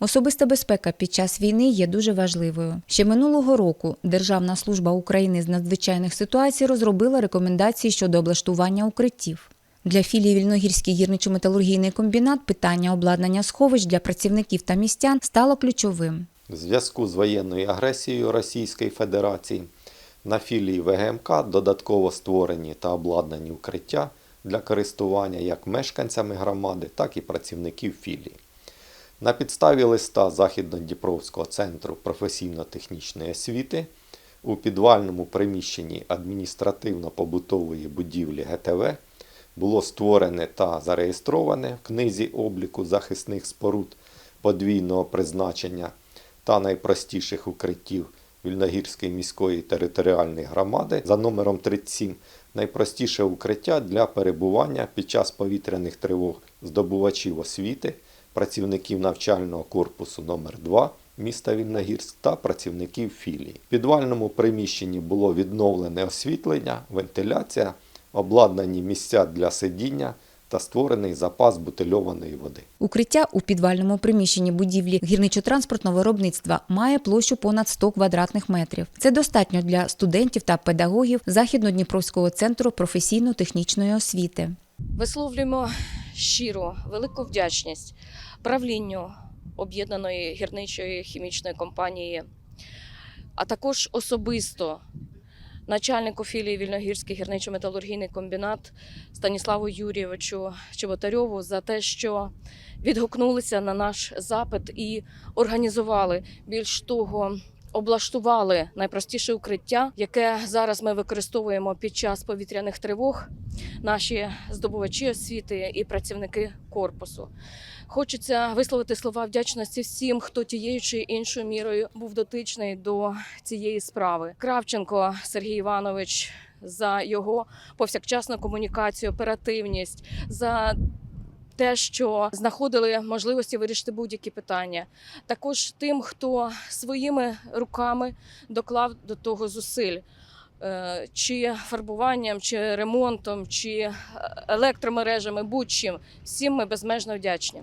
Особиста безпека під час війни є дуже важливою. Ще минулого року Державна служба України з надзвичайних ситуацій розробила рекомендації щодо облаштування укриттів. Для філії Вільногірський гірничо-металургійний комбінат питання обладнання сховищ для працівників та містян стало ключовим. В зв'язку з воєнною агресією Російської Федерації на філії ВГМК додатково створені та обладнані укриття для користування як мешканцями громади, так і працівників філії. На підставі листа Західно-Дніпровського центру професійно-технічної освіти у підвальному приміщенні адміністративно-побутової будівлі ГТВ було створене та зареєстроване в книзі обліку захисних споруд подвійного призначення та найпростіших укриттів Вільногірської міської територіальної громади за номером 37 найпростіше укриття для перебування під час повітряних тривог здобувачів освіти, працівників навчального корпусу номер 2 міста Вільногірськ та працівників філії. В підвальному приміщенні було відновлене освітлення, вентиляція, обладнані місця для сидіння та створений запас бутильованої води. Укриття у підвальному приміщенні будівлі гірничо-транспортного виробництва має площу понад 100 квадратних метрів. Це достатньо для студентів та педагогів Західно-Дніпровського центру професійно-технічної освіти. Висловлюємо щиру велику вдячність правлінню об'єднаної гірничої хімічної компанії, а також особисто начальнику філії Вільногірський гірничо-металургійний комбінат Станіславу Юрійовичу Чеботарьову за те, що відгукнулися на наш запит і організували більш того. Облаштували найпростіше укриття, яке зараз ми використовуємо під час повітряних тривог, наші здобувачі освіти і працівники корпусу. Хочеться висловити слова вдячності всім, хто тією чи іншою мірою був дотичний до цієї справи. Кравченко Сергій Іванович за його повсякчасну комунікацію, оперативність, за те, що знаходили можливості вирішити будь-які питання. Також тим, хто своїми руками доклав до того зусиль. Е, Чи фарбуванням, чи ремонтом, чи е, електромережами, будь-чим. Всім ми безмежно вдячні.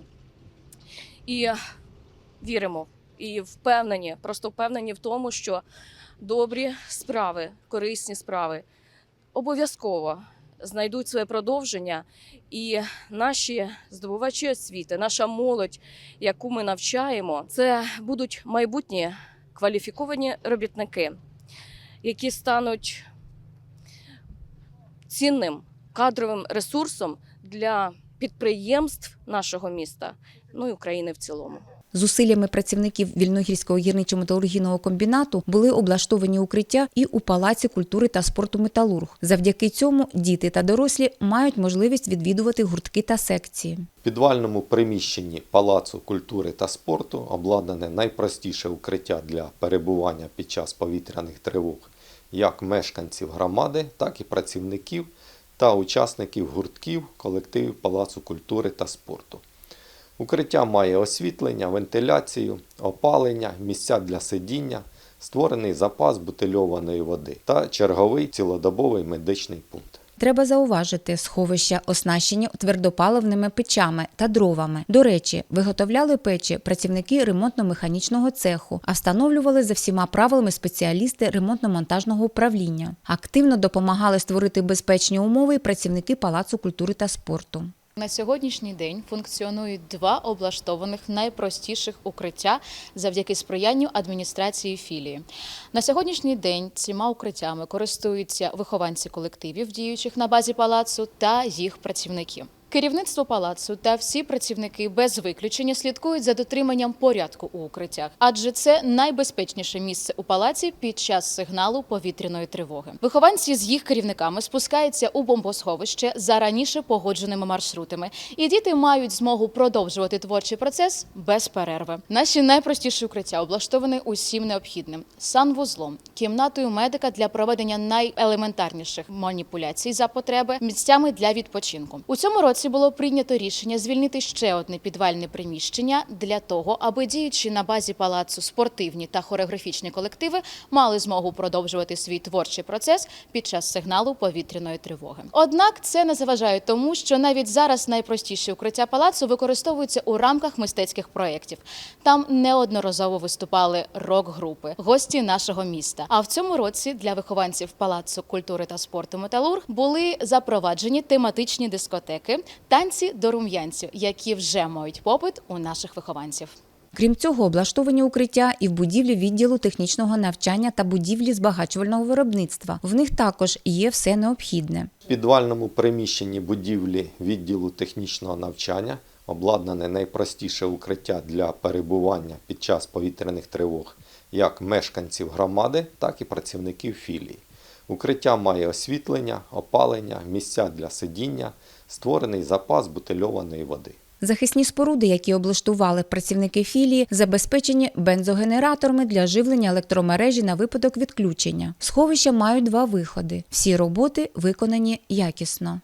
І віримо, і впевнені, просто впевнені в тому, що добрі справи, корисні справи обов'язково знайдуть своє продовження, і наші здобувачі освіти, наша молодь, яку ми навчаємо, це будуть майбутні кваліфіковані робітники, які стануть цінним кадровим ресурсом для підприємств нашого міста, ну і України в цілому. Зусиллями працівників Вільногірського гірничо-металургійного комбінату були облаштовані укриття і у Палаці культури та спорту Металург. Завдяки цьому діти та дорослі мають можливість відвідувати гуртки та секції. В підвальному приміщенні Палацу культури та спорту обладнане найпростіше укриття для перебування під час повітряних тривог як мешканців громади, так і працівників та учасників гуртків колективів Палацу культури та спорту. Укриття має освітлення, вентиляцію, опалення, місця для сидіння, створений запас бутильованої води та черговий цілодобовий медичний пункт. Треба зауважити, сховища оснащені твердопаливними печами та дровами. До речі, виготовляли печі працівники ремонтно-механічного цеху, а встановлювали за всіма правилами спеціалісти ремонтно-монтажного управління. Активно допомагали створити безпечні умови і працівники Палацу культури та спорту. На сьогоднішній день функціонують два облаштованих найпростіших укриття завдяки сприянню адміністрації філії. На сьогоднішній день цими укриттями користуються вихованці колективів, діючих на базі палацу, та їх працівники. Керівництво палацу та всі працівники без виключення слідкують за дотриманням порядку у укриттях, адже це найбезпечніше місце у палаці під час сигналу повітряної тривоги. Вихованці з їх керівниками спускаються у бомбосховище за раніше погодженими маршрутами, і діти мають змогу продовжувати творчий процес без перерви. Наші найпростіші укриття облаштовані усім необхідним: санвузлом, кімнатою медика для проведення найелементарніших маніпуляцій за потреби, місцями для відпочинку. У цьому році році було прийнято рішення звільнити ще одне підвальне приміщення для того, аби діючи на базі палацу спортивні та хореографічні колективи мали змогу продовжувати свій творчий процес під час сигналу повітряної тривоги. Однак це не заважає тому, що навіть зараз найпростіші укриття палацу використовуються у рамках мистецьких проєктів. Там неодноразово виступали рок-групи, гості нашого міста. А в цьому році для вихованців палацу культури та спорту Металург були запроваджені тематичні дискотеки, танці до рум'янцю, які вже мають попит у наших вихованців. Крім цього, облаштовані укриття і в будівлі відділу технічного навчання та будівлі збагачувального виробництва. В них також є все необхідне. В підвальному приміщенні будівлі відділу технічного навчання обладнане найпростіше укриття для перебування під час повітряних тривог як мешканців громади, так і працівників філії. Укриття має освітлення, опалення, місця для сидіння, створений запас бутильованої води. Захисні споруди, які облаштували працівники філії, забезпечені бензогенераторами для живлення електромережі на випадок відключення. Сховища мають два виходи. Всі роботи виконані якісно.